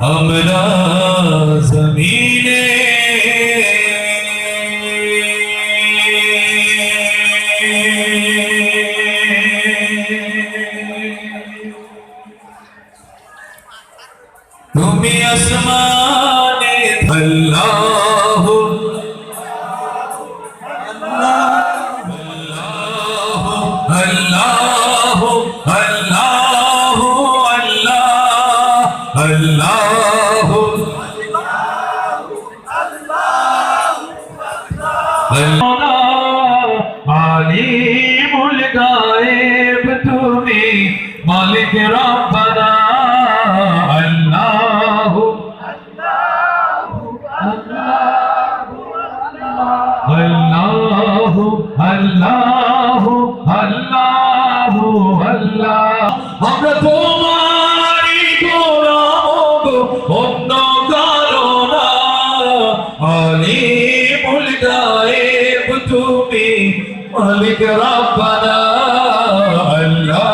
ہم نا زمین تمہیں آسمان اللہ আলিমুল গায়েব তুমি মালিক রব্বানা আল্লাহ আল্লাহ আল্লাহ আল্লাহ আল্লাহ আমরা তোমারই গোলাম গো, অন্য مالک ربنا اللہ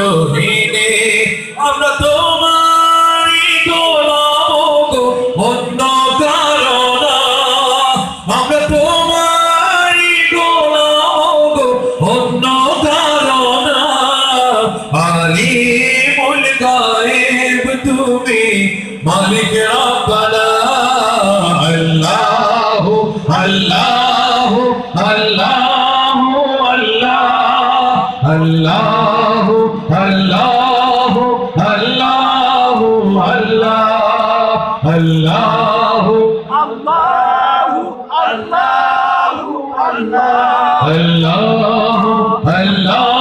Oh, hey. تم গায়েব তুমি মালিক রব্বানা আল্লাহ আল্লাহ আল্লাহ আল্লাহ আল্লাহ আল্লাহ আল্লাহ আল্লাহ আল্লাহ আল্লাহ আল্লাহ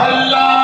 আল্লাহ